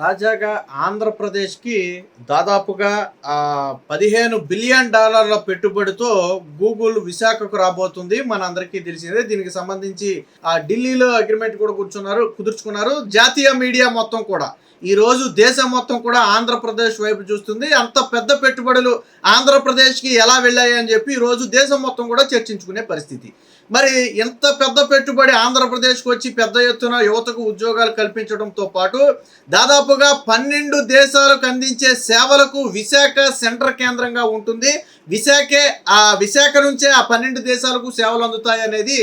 తాజాగా ఆంధ్రప్రదేశ్కి దాదాపుగా పదిహేను బిలియన్ డాలర్ల పెట్టుబడితో గూగుల్ విశాఖకు రాబోతుంది. మన అందరికీ తెలిసిందే దీనికి సంబంధించి ఆ ఢిల్లీలో అగ్రిమెంట్ కూడా కూర్చున్నారు కుదుర్చుకున్నారు. జాతీయ మీడియా మొత్తం కూడా. ఈరోజు దేశం మొత్తం కూడా ఆంధ్రప్రదేశ్ వైపు చూస్తుంది. అంత పెద్ద పెట్టుబడులు ఆంధ్రప్రదేశ్కి ఎలా వెళ్ళాయి అని చెప్పి ఈరోజు రోజు దేశం మొత్తం కూడా చర్చించుకునే పరిస్థితి. మరి ఎంత పెద్ద పెట్టుబడి ఆంధ్రప్రదేశ్కి వచ్చి పెద్ద ఎత్తున యువతకు ఉద్యోగాలు కల్పించడంతో పాటు దాదాపుగా పన్నెండు దేశాలకు అందించే సేవలకు విశాఖ సెంటర్ కేంద్రంగా ఉంటుంది. విశాఖే ఆ విశాఖ నుంచే ఆ పన్నెండు దేశాలకు సేవలు అందుతాయి అనేది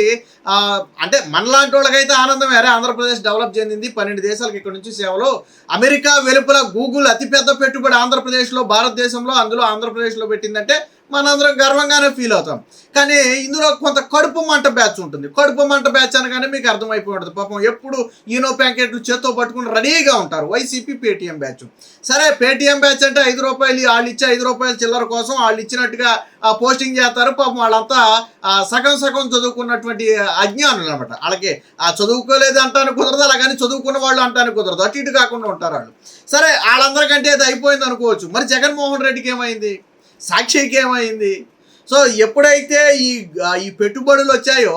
అంటే మనలాంటి వాళ్ళకైతే ఆనందం వేరే ఆంధ్రప్రదేశ్ డెవలప్ చెందింది పన్నెండు దేశాలకు ఇక్కడ నుంచి సేవలు. అమెరికా వెలుపల గూగుల్ అతిపెద్ద పెట్టుబడి ఆంధ్రప్రదేశ్లో భారతదేశంలో అందులో ఆంధ్రప్రదేశ్లో పెట్టిందంటే మనందరం గర్వంగానే ఫీల్ అవుతాం. కానీ ఇందులో కొంత కడుపు మంట బ్యాచ్ ఉంటుంది. కడుపు మంట బ్యాచ్ అనగానే మీకు అర్థమైపోయి ఉంటుంది పాపం ఎప్పుడు ఈనో ప్యాకెట్లు చేత్తో పట్టుకుని రెడీగా ఉంటారు. వైసీపీ పేటీఎం బ్యాచ్ సరే పేటీఎం బ్యాచ్ అంటే ఐదు రూపాయలు వాళ్ళు ఇచ్చే ఐదు రూపాయల చిల్లర కోసం వాళ్ళు ఇచ్చినట్టుగా ఆ పోస్టింగ్ చేస్తారు. పాపం వాళ్ళంతా ఆ సగం సగం చదువుకున్నటువంటి అజ్ఞానులు అనమాట వాళ్ళకి ఆ చదువుకోలేదు అంటానికి కుదరదు అలాగని చదువుకున్న వాళ్ళు అంటానికి కుదరదు. అటు ఇటు కాకుండా ఉంటారు వాళ్ళు. సరే వాళ్ళందరికంటే అది అయిపోయింది అనుకోవచ్చు. మరి జగన్మోహన్ రెడ్డికి ఏమైంది? సాక్షికి ఏమైంది సో ఎప్పుడైతే ఈ ఈ పెట్టుబడులు వచ్చాయో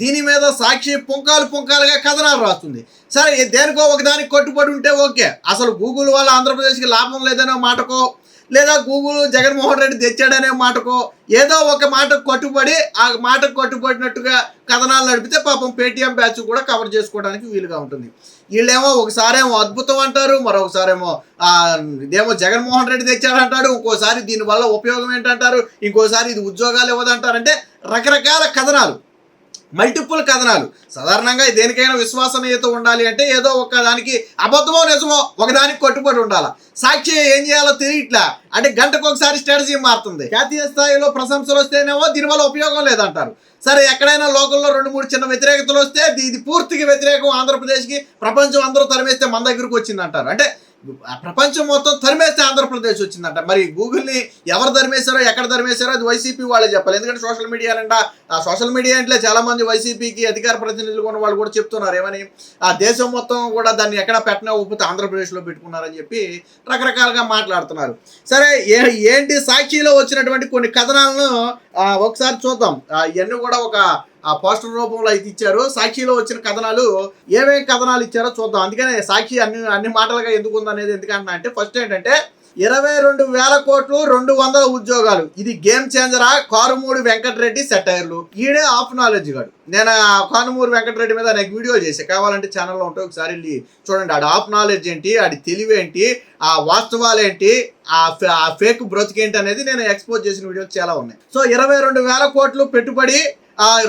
దీని మీద సాక్షి పుంకాలు పుంకాలుగా కథనాలు రాస్తుంది. సరే దేనికో ఒకదానికి కట్టుబడి ఉంటే ఓకే. అసలు గూగుల్ వల్ల ఆంధ్రప్రదేశ్కి లాభం లేదనే మాటకో లేదా గూగుల్ జగన్మోహన్ రెడ్డి తెచ్చాడనే మాటకో ఏదో ఒక మాటకు కట్టుబడి ఆ మాటకు కట్టుబడినట్టుగా కథనాలు నడిపితే పాపం పేటీఎం బ్యాచ్ కూడా కవర్ చేసుకోవడానికి వీలుగా ఉంటుంది. వీళ్ళేమో ఒకసారేమో అద్భుతం అంటారు మరొకసారేమో ఇదేమో జగన్మోహన్ రెడ్డి తెచ్చాడంటాడు ఇంకోసారి దీనివల్ల ఉపయోగం ఏంటంటారు ఇంకోసారి ఇది ఉద్యోగాలు ఇవ్వదంటారంటే రకరకాల కథనాలు. మల్టిపుల్ కథనాలు. సాధారణంగా దేనికైనా విశ్వసనీయత ఉండాలి అంటే ఏదో ఒక దానికి అబద్ధమో నిజమో ఒకదానికి కట్టుబడి ఉండాలి? సాక్షి ఏం చేయాలో తెలియట్లా? అంటే గంటకు ఒకసారి స్ట్రాటజీ మారుతుంది. జాతీయ స్థాయిలో ప్రశంసలు వస్తేనేమో దీనివల్ల ఉపయోగం లేదంటారు. సరే ఎక్కడైనా లోకల్లో రెండు మూడు చిన్న వ్యతిరేకతలు వస్తే ఇది- ఇది పూర్తిగా వ్యతిరేకం ఆంధ్రప్రదేశ్కి ప్రపంచం అందరూ తరిమేస్తే మన దగ్గరకు వచ్చిందంటారు. అంటే ప్రపంచం మొత్తం తరిమేస్తే ఆంధ్రప్రదేశ్ వచ్చిందంట. మరి గూగుల్ని ఎవరు ధర్మేశారో ఎక్కడ ధర్మేశారో అది వైసీపీ వాళ్ళే చెప్పాలి. ఎందుకంటే సోషల్ మీడియా అంట. ఆ సోషల్ మీడియా అంటే చాలా మంది వైసీపీకి అధికార ప్రతినిధులు ఉన్న వాళ్ళు కూడా చెప్తున్నారు. ఏమని? ఆ దేశం మొత్తం కూడా దాన్ని ఎక్కడ పెట్టినా ఊపితే ఆంధ్రప్రదేశ్లో పెట్టుకున్నారని చెప్పి రకరకాలుగా మాట్లాడుతున్నారు. సరే ఏ ఏంటి సాక్షిలో వచ్చినటువంటి కొన్ని కథనాలను ఒకసారి చూద్దాం. ఇవన్నీ కూడా ఒక ఆ పోస్టర్ రూపంలో అయితే ఇచ్చారు. సాక్షిలో వచ్చిన కథనాలు ఏమేమి కథనాలు ఇచ్చారో చూద్దాం. అందుకనే సాక్షి అన్ని అన్ని మాటలుగా ఎందుకు ఉందనేది ఎందుకంటున్నా అంటే ఫస్ట్ ఏంటంటే ఇరవై రెండు వేల కోట్లు రెండు వందల ఉద్యోగాలు. ఇది గేమ్ చేంజరా కారుమూడి వెంకటరెడ్డి సెటైర్లు ఈడే ఆఫ్ నాలెడ్జ్ గాడు. నేను ఆ కారుమూరి వెంకటరెడ్డి మీద నాకు వీడియో చేసే. కావాలంటే ఛానల్లో ఉంటే ఒకసారి వెళ్ళి చూడండి. ఆడ ఆఫ్ నాలెడ్జ్ ఏంటి? ఆడి తెలివేంటి ఆ వాస్తవాలు ఏంటి? ఆ ఫే- ఆ ఫేక్ బ్రతికేంటి అనేది నేను ఎక్స్పోజ్ చేసిన వీడియోస్ చాలా ఉన్నాయి. సో ఇరవై రెండు వేల కోట్లు పెట్టుబడి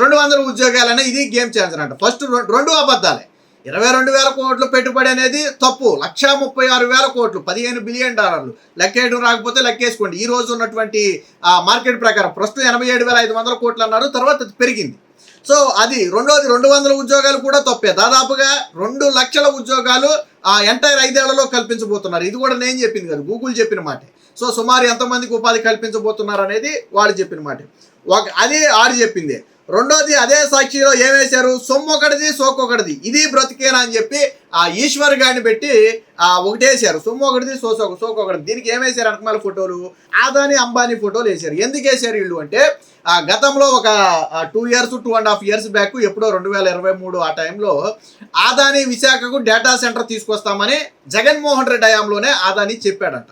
రెండు వందల ఉద్యోగాలనే ఇది గేమ్ చేంజర్ అంట. ఫస్ట్ రెండు అబద్ధాలే. ఇరవై రెండు వేల కోట్లు పెట్టుబడి అనేది తప్పు. లక్షా ముప్పై ఆరు వేల కోట్లు పదిహేను బిలియన్ డాలర్లు. లెక్కేయడం రాకపోతే లెక్కేసుకోండి ఈ రోజు ఉన్నటువంటి మార్కెట్ ప్రకారం ప్రస్తుతం ఎనభై ఏడు వేల ఐదు వందల కోట్లు అన్నారు. తర్వాత అది పెరిగింది. సో అది రెండోది రెండు వందల ఉద్యోగాలు కూడా తప్పే. దాదాపుగా రెండు లక్షల ఉద్యోగాలు ఆ ఎంటైర్ ఐదేళ్ళలో కల్పించబోతున్నారు. ఇది కూడా నేను చెప్పింది కదా. గూగుల్ చెప్పిన మాటే. సో సుమారు ఎంతమందికి ఉపాధి కల్పించబోతున్నారు అనేది వాళ్ళు చెప్పిన మాట. ఒక అది ఆడు చెప్పింది. రెండోది అదే సాక్షిలో ఏమేశారు సొమ్ము ఒకటిది సోకొకటిది. ఇది బ్రతికేనా అని చెప్పి ఆ ఈశ్వర్ గారిని పెట్టి ఆ ఒకటేసారు సొమ్ము ఒకటిది సోసో సోకొకటిది. దీనికి ఏమేశారు అనకమాల ఫోటోలు? ఆదాని అంబానీ ఫోటోలు వేశారు. ఎందుకు వేశారు వీళ్ళు అంటే ఆ గతంలో ఒక two years two and half years back ఎప్పుడో రెండు వేల ఇరవై మూడు ఆ టైంలో ఆదాని విశాఖకు డేటా సెంటర్ తీసుకొస్తామని జగన్మోహన్ రెడ్డి హయాంలోనే ఆదాని చెప్పాడంట.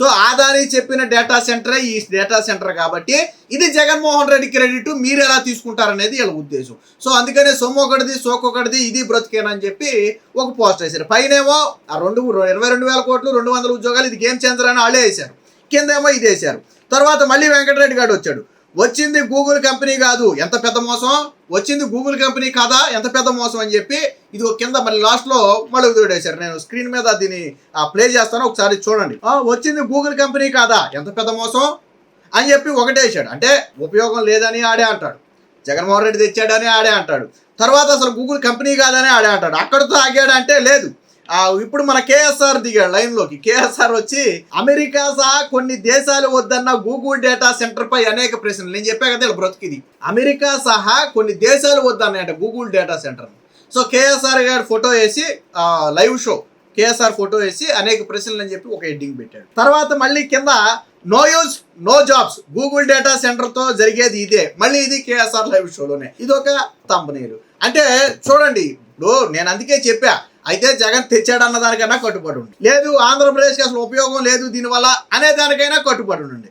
సో ఆదాని చెప్పిన డేటా సెంటరే ఈ డేటా సెంటర్ కాబట్టి ఇది జగన్మోహన్ రెడ్డి క్రెడిట్ మీరు ఎలా తీసుకుంటారనేది వీళ్ళ ఉద్దేశం. సో అందుకనే సొమ్ము ఒకటిది సోకొకటిది ఇది బ్రతికేనని చెప్పి ఒక పోస్ట్ వేశారు. పైనేమో ఆ రెండు ఇరవై రెండు వేల కోట్లు రెండు వందల ఉద్యోగాలు ఇది గేమ్ చేంజర్ అని వాళ్ళే వేశారు. కిందేమో ఇది వేశారు. తర్వాత మళ్ళీ వెంకటరెడ్డి గారు వచ్చాడు. వచ్చింది గూగుల్ కంపెనీ కాదు. ఎంత పెద్ద మోసం? వచ్చింది గూగుల్ కంపెనీ కాదా? ఎంత పెద్ద మోసం అని చెప్పి ఇది ఒక కింద మళ్ళీ లాస్ట్లో మళ్ళీ వదిలేశారు నేను స్క్రీన్ మీద దీన్ని ప్లే చేస్తాను. ఒకసారి చూడండి. వచ్చింది గూగుల్ కంపెనీ కాదా? ఎంత పెద్ద మోసం అని చెప్పి ఒకటేసాడు అంటే ఉపయోగం లేదని ఆడే అంటాడు. జగన్మోహన్ రెడ్డి తెచ్చాడని ఆడే అంటాడు. తర్వాత అసలు గూగుల్ కంపెనీ కాదని ఆడే అంటాడు. అక్కడితో ఆగాడంటే అంటే లేదు. ఇప్పుడు మన కేఎస్ఆర్ దిగాడు లైన్లోకి కేఎస్ఆర్ వచ్చి అమెరికా సహా కొన్ని దేశాలు వద్దన్న గూగుల్ డేటా సెంటర్ పై అనేక ప్రశ్నలు. నేను చెప్పా కదా ఇలా బ్రతికిది. అమెరికా సహా కొన్ని దేశాలు వద్దన్నాయట Google data center so KSR garu photo వేసి లైవ్ షో కేఎస్ఆర్ ఫోటో వేసి అనేక ప్రశ్నలు అని చెప్పి ఒక హెడ్డింగ్ పెట్టాడు. తర్వాత మళ్ళీ కింద no use no jobs Google data సెంటర్తో జరిగేది ఇదే. మళ్ళీ ఇది కేఎస్ఆర్ లైవ్ షోలోనే ఇది ఒక తంపనీరు అంటే చూడండి ఇప్పుడు నేను అందుకే చెప్పా అయితే జగన్ తెచ్చాడన్న దానికైనా కట్టుబడి ఉండి. లేదు ఆంధ్రప్రదేశ్కి అసలు ఉపయోగం లేదు దీనివల్ల అనే దానికైనా కట్టుబడి ఉండండి.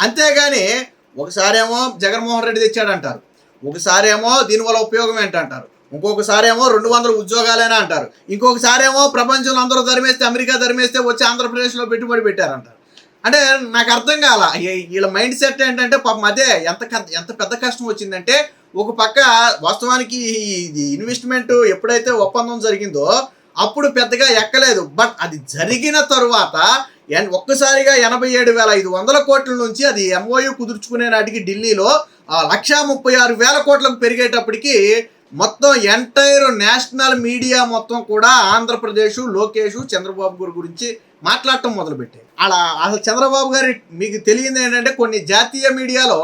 అంతేగాని ఒకసారేమో జగన్మోహన్ రెడ్డి తెచ్చాడంటారు. ఒకసారేమో దీనివల్ల ఉపయోగం ఏంటంటారు. ఇంకొకసారేమో రెండు వందల ఉద్యోగాలైనా అంటారు. ఇంకొకసారేమో ప్రపంచంలో అందరూ ధరిమేస్తే అమెరికా ధరిమేస్తే వచ్చి ఆంధ్రప్రదేశ్లో పెట్టుబడి పెట్టారంటారు. అంటే నాకు అర్థం కాల ఈ- వీళ్ళ మైండ్ సెట్ ఏంటంటే పాపం అదే ఎంత ఎంత పెద్ద కష్టం వచ్చిందంటే ఒక పక్క వాస్తవానికి ఇది ఇన్వెస్ట్మెంట్ ఎప్పుడైతే ఒప్పందం జరిగిందో అప్పుడు పెద్దగా ఎక్కలేదు. బట్ అది జరిగిన తరువాత ఎన్- ఒక్కసారిగా ఎనభై ఏడు వేల ఐదు వందల కోట్ల నుంచి అది ఎంఓయూ కుదుర్చుకునే నాటికి ఢిల్లీలో లక్షా ముప్పై ఆరు వేల కోట్లకు పెరిగేటప్పటికి మొత్తం ఎంటైర్ నేషనల్ మీడియా మొత్తం కూడా ఆంధ్రప్రదేశ్ లోకేష్ చంద్రబాబు గారి గురించి మాట్లాడటం మొదలుపెట్టాయి. అలా అసలు చంద్రబాబు గారి మీకు తెలియదు ఏంటంటే కొన్ని జాతీయ మీడియాలో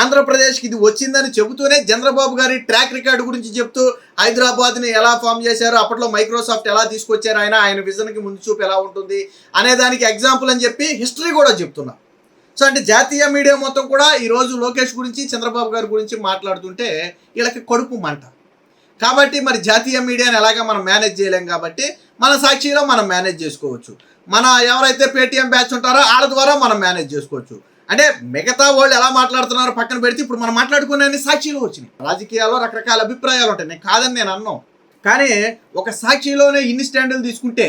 ఆంధ్రప్రదేశ్కి ఇది వచ్చిందని చెబుతూనే చంద్రబాబు గారి ట్రాక్ రికార్డు గురించి చెప్తూ హైదరాబాద్ని ఎలా ఫామ్ చేశారు అప్పట్లో మైక్రోసాఫ్ట్ ఎలా తీసుకొచ్చారు ఆయన ఆయన విజన్కి ముందు చూపు ఎలా ఉంటుంది అనే దానికి ఎగ్జాంపుల్ అని చెప్పి హిస్టరీ కూడా చెప్తున్నా. సో అంటే జాతీయ మీడియా మొత్తం కూడా ఈరోజు లోకేష్ గురించి చంద్రబాబు గారి గురించి మాట్లాడుతుంటే వీళ్ళకి కడుపు మంట. కాబట్టి మరి జాతీయ మీడియాని ఎలాగా మనం మేనేజ్ చేయలేం కాబట్టి మన సాక్షిలో మనం మేనేజ్ చేసుకోవచ్చు. మన ఎవరైతే పేటీఎం బ్యాచ్ ఉంటారో వాళ్ళ ద్వారా మనం మేనేజ్ చేసుకోవచ్చు. అంటే మిగతా వాళ్ళు ఎలా మాట్లాడుతున్నారో పక్కన పెడితే ఇప్పుడు మనం మాట్లాడుకునే సాక్షిలో వచ్చినాయి. రాజకీయాల్లో రకరకాల అభిప్రాయాలు ఉంటాయి. నేను కాదని నేను అన్నాం. కానీ ఒక సాక్షిలోనే ఇన్ని స్టాండ్లు తీసుకుంటే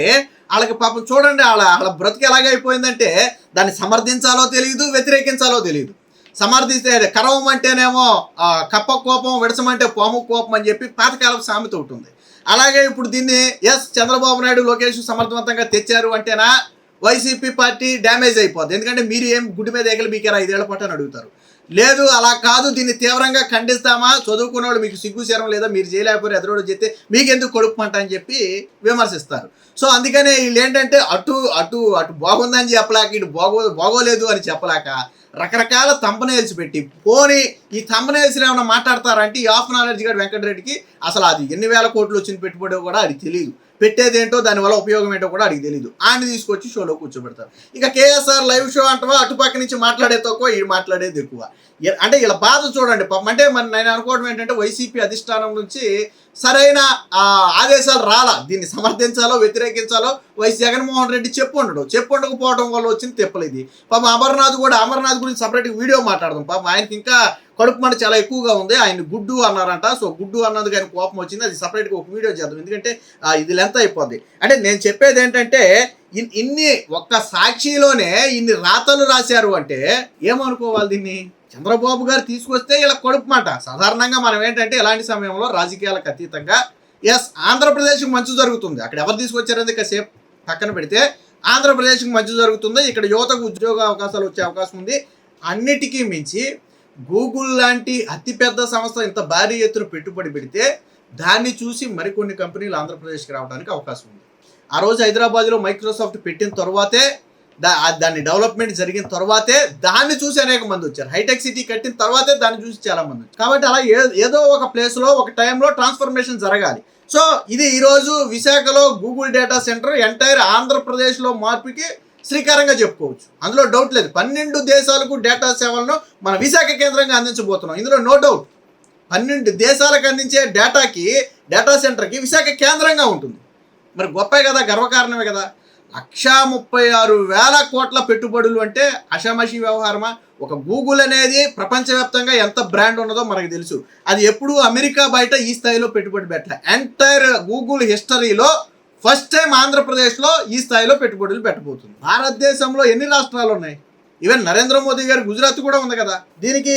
వాళ్ళకి పాపం చూడండి వాళ్ళ వాళ్ళ బ్రతుకు ఎలాగైపోయిందంటే దాన్ని సమర్థించాలో తెలియదు వ్యతిరేకించాలో తెలియదు సమర్థిస్తే కరవం అంటేనేమో కప్ప కోపం విడసమంటే పాము కోపం అని చెప్పి పాతకాలపు సామెత ఉంటుంది అలాగే ఇప్పుడు దీన్ని ఎస్ చంద్రబాబు నాయుడు లోకేష్ సమర్థవంతంగా తెచ్చారు అంటేనా వైసీపీ పార్టీ డ్యామేజ్ అయిపోద్ది. ఎందుకంటే మీరు ఏం గుడి మీద ఎగలు మీకేరా ఐదేళ్ళ పాటు అని అడుగుతారు. లేదు అలా కాదు దీన్ని తీవ్రంగా ఖండిస్తామా? చదువుకున్నవాడు మీకు సిగ్గు శరం లేదా మీరు చేయలేకపోయారు ఎదురోడు చెప్తే మీకెందుకు కొడుకుమంట అని చెప్పి విమర్శిస్తారు. సో అందుకనే వీళ్ళు ఏంటంటే అటు అటు అటు బాగుందని చెప్పలేక ఇటు బాగో బాగోలేదు అని చెప్పలేక రకరకాల తంపనేల్స్ పెట్టి. పోని ఈ తంపనేల్స్ ఏమైనా మాట్లాడతారంటే ఈ ఆఫ్ నాలెడ్జ్ గారు వెంకటరెడ్డికి అసలు అది ఎన్ని వేల కోట్లు వచ్చిన పెట్టుబడి కూడా అది తెలియదు పెట్టేది ఏంటో దానివల్ల ఉపయోగం ఏంటో కూడా అడిగి తెలియదు ఆయన తీసుకొచ్చి షోలో కూర్చోబెడతారు. ఇక కేఎస్ఆర్ లైవ్ షో అంటవా అటుపక్క నుంచి మాట్లాడే తక్కువ ఈ మాట్లాడేది ఎక్కువ. అంటే ఇలా బాధ చూడండి పాపం అంటే మరి నేను అనుకోవడం ఏంటంటే వైసీపీ అధిష్టానం నుంచి సరైన ఆ, ఆదేశాలు రాలా. దీన్ని సమర్థించాలో వ్యతిరేకించాలో వైఎస్ జగన్మోహన్ రెడ్డి చెప్పు ఉండడు చెప్పు ఉండకపోవడం వల్ల వచ్చింది తెప్పలేదు పాపం అమర్నాథ్ కూడా అమర్నాథ్ గురించి సపరేట్గా వీడియో మాట్లాడదాం. పాపం ఆయనకి ఇంకా కడుపు మంట చాలా ఎక్కువగా ఉంది. ఆయన గుడ్డు అన్నారంట. సో గుడ్డు అన్నందుకు ఆయన కోపం వచ్చింది. అది సపరేట్గా ఒక వీడియో చేద్దాం. ఎందుకంటే ఇది లెంత్ అయిపోద్ది. అంటే నేను చెప్పేది ఏంటంటే ఇన్- ఇన్ని ఒక్క సాక్షిలోనే ఇన్ని రాతలు రాశారు అంటే ఏమనుకోవాలి దీన్ని? చంద్రబాబు గారు తీసుకొస్తే ఇలా కడుపు మాట. సాధారణంగా మనం ఏంటంటే ఇలాంటి సమయంలో రాజకీయాలకు అతీతంగా ఎస్ ఆంధ్రప్రదేశ్కి మంచి జరుగుతుంది. అక్కడ ఎవరు తీసుకొచ్చారని కాసేపు పక్కన పెడితే ఆంధ్రప్రదేశ్కి మంచి జరుగుతుంది. ఇక్కడ యువతకు ఉద్యోగ అవకాశాలు వచ్చే అవకాశం ఉంది. అన్నిటికీ మించి గూగుల్ లాంటి అతిపెద్ద సంస్థ ఇంత భారీ ఎత్తున పెట్టుబడి పెడితే దాన్ని చూసి మరికొన్ని కంపెనీలు ఆంధ్రప్రదేశ్కి రావడానికి అవకాశం ఉంది. ఆ రోజు హైదరాబాద్లో మైక్రోసాఫ్ట్ పెట్టిన తర్వాతే దా దాని దాన్ని డెవలప్మెంట్ జరిగిన తర్వాతే దాన్ని చూసి అనేక మంది వచ్చారు. హైటెక్ సిటీ కట్టిన తర్వాతే దాన్ని చూసి చాలా మంది వచ్చారు. కాబట్టి అలా ఏదో ఒక ప్లేస్లో ఒక టైంలో ట్రాన్స్ఫర్మేషన్ జరగాలి. సో ఇది ఈరోజు విశాఖలో గూగుల్ డేటా సెంటర్ ఎంటైర్ ఆంధ్రప్రదేశ్లో మార్పుకి శ్రీకారంగా చెప్పుకోవచ్చు. అందులో డౌట్ లేదు. పన్నెండు దేశాలకు డేటా సేవలను మన విశాఖ కేంద్రంగా అందించబోతున్నాం. ఇందులో నో డౌట్ పన్నెండు దేశాలకు అందించే డేటాకి డేటా సెంటర్కి విశాఖ కేంద్రంగా ఉంటుంది. మరి గొప్పే కదా గర్వకారణమే కదా. లక్షా ముప్పై ఆరు వేల కోట్ల పెట్టుబడులు అంటే అషమషి వ్యవహారమా? ఒక గూగుల్ అనేది ప్రపంచవ్యాప్తంగా ఎంత బ్రాండ్ ఉన్నదో మనకు తెలుసు. అది ఎప్పుడు అమెరికా బయట ఈ స్థాయిలో పెట్టుబడి పెట్టలే. ఎంటైర్ గూగుల్ హిస్టరీలో ఫస్ట్ టైం ఆంధ్రప్రదేశ్లో ఈ స్థాయిలో పెట్టుబడులు పెట్టబోతుంది. భారతదేశంలో ఎన్ని రాష్ట్రాలు ఉన్నాయి? ఈవెన్ నరేంద్ర మోదీ గారి గుజరాత్ కూడా ఉంది కదా. దీనికి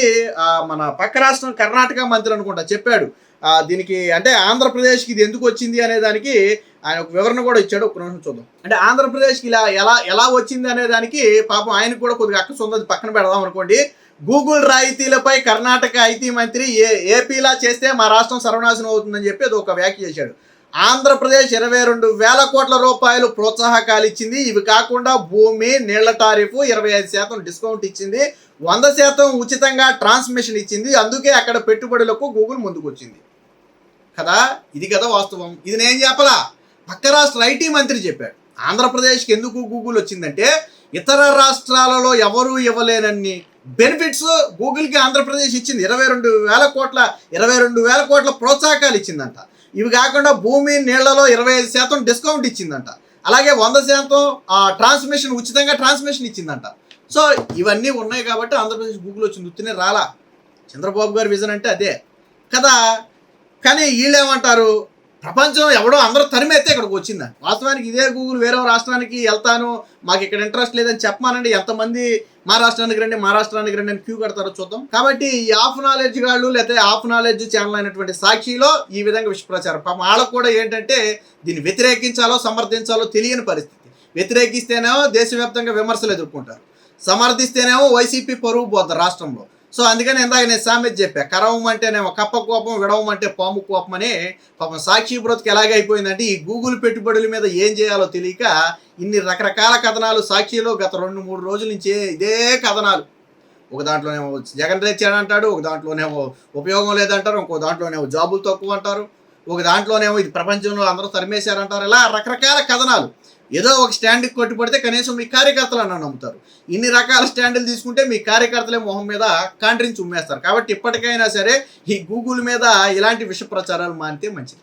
మన పక్క రాష్ట్రం కర్ణాటక మంత్రి అనుకుంటా చెప్పాడు. దీనికి అంటే ఆంధ్రప్రదేశ్కి ఇది ఎందుకు వచ్చింది అనే దానికి ఆయన ఒక వివరణ కూడా ఇచ్చాడు. ఒక నిమిషం చూద్దాం. అంటే ఆంధ్రప్రదేశ్కి ఇలా ఎలా ఎలా వచ్చింది అనే దానికి పాపం ఆయనకు కూడా కొద్దిగా అక్క సొంత పక్కన పెడదాం అనుకోండి. గూగుల్ రాయితీలపై కర్ణాటక ఐటీ మంత్రి ఏ ఏపీలా చేస్తే మా రాష్ట్రం సర్వనాశనం అవుతుందని చెప్పి అది ఒక వ్యాఖ్య చేశాడు. ఆంధ్రప్రదేశ్ ఇరవై రెండు వేల కోట్ల రూపాయలు ప్రోత్సాహకాలు ఇచ్చింది. ఇవి కాకుండా భూమి నీళ్ళ టారిఫ్ ఇరవై ఐదు శాతం డిస్కౌంట్ ఇచ్చింది. వంద శాతం ఉచితంగా ట్రాన్స్మిషన్ ఇచ్చింది. అందుకే అక్కడ పెట్టుబడులకు గూగుల్ ముందుకొచ్చింది. కదా? ఇది కదా వాస్తవం. ఇది నేను చెప్పలా. పక్క రాష్ట్ర ఐటీ మంత్రి చెప్పాడు. ఆంధ్రప్రదేశ్కి ఎందుకు గూగుల్ వచ్చిందంటే ఇతర రాష్ట్రాలలో ఎవరు ఇవ్వలేనన్ని బెనిఫిట్స్ గూగుల్కి ఆంధ్రప్రదేశ్ ఇచ్చింది. ఇరవై రెండు వేల కోట్ల ఇరవై రెండు వేల కోట్ల ప్రోత్సాహకాలు ఇచ్చిందంట. ఇవి కాకుండా భూమి నీళ్ళలో ఇరవై ఐదు శాతం డిస్కౌంట్ ఇచ్చిందంట. అలాగే వంద శాతం ట్రాన్స్మిషన్ ఉచితంగా ట్రాన్స్మిషన్ ఇచ్చిందంట. సో ఇవన్నీ ఉన్నాయి కాబట్టి ఆంధ్రప్రదేశ్ గూగుల్ వచ్చింది ఉత్తినే రాలా. చంద్రబాబు గారి విజన్ అంటే అదే. కదా? కానీ వీళ్ళేమంటారు? ప్రపంచం ఎవడో అందరూ తరిమేస్తే ఇక్కడికి వచ్చింది. వాస్తవానికి ఇదే గూగుల్ వేరే రాష్ట్రానికి వెళ్తాను. మాకు ఇక్కడ ఇంట్రెస్ట్ లేదని చెప్పమానండి. ఎంతమంది మా రాష్ట్రానికి రండి మా రాష్ట్రానికి రండి అని క్యూ కడతారో చూద్దాం. కాబట్టి ఈ ఆఫ్ నాలెడ్జ్ గాళ్ళు లేకపోతే ఆఫ్ నాలెడ్జ్ ఛానల్ అయినటువంటి సాక్షిలో ఈ విధంగా విషప్రచారం పాపం వాళ్ళకు కూడా ఏంటంటే దీన్ని వ్యతిరేకించాలో సమర్థించాలో తెలియని పరిస్థితి. వ్యతిరేకిస్తేనేమో దేశవ్యాప్తంగా విమర్శలు ఎదుర్కొంటారు. సమర్థిస్తేనేమో వైసీపీ పరువు పోద్ది రాష్ట్రంలో. సో అందుకని ఇందాక నేను సామెత చెప్పా కరవం అంటేనేమో కప్ప కోపం విడవం అంటే పాము కోపం అని పాపం సాక్షి బ్రతుకు ఎలాగైపోయిందంటే ఈ గూగుల్ పెట్టుబడుల మీద ఏం చేయాలో తెలియక ఇన్ని రకరకాల కథనాలు సాక్షిలో గత రెండు మూడు రోజుల నుంచి ఇదే కథనాలు. ఒక దాంట్లోనేమో జగన్ అంటాడు ఒక దాంట్లోనేమో ఉపయోగం లేదంటారు ఇంకో దాంట్లోనేమో జాబులు తక్కువ అంటారు ఒక దాంట్లోనేమో ఇది ప్రపంచంలో అందరూ తరిమేశారంటారు ఇలా రకరకాల కథనాలు. ఏదో ఒక స్టాండ్కి కొట్టుపడితే కనీసం మీ కార్యకర్తలు అన్న నమ్ముతారు. ఇన్ని రకాల స్టాండ్లు తీసుకుంటే మీ కార్యకర్తలే మొహం మీద కాంట్రించి ఉమ్మేస్తారు. కాబట్టి ఇప్పటికైనా సరే ఈ గూగుల్ మీద ఇలాంటి విష ప్రచారాలు మానితే మంచిది.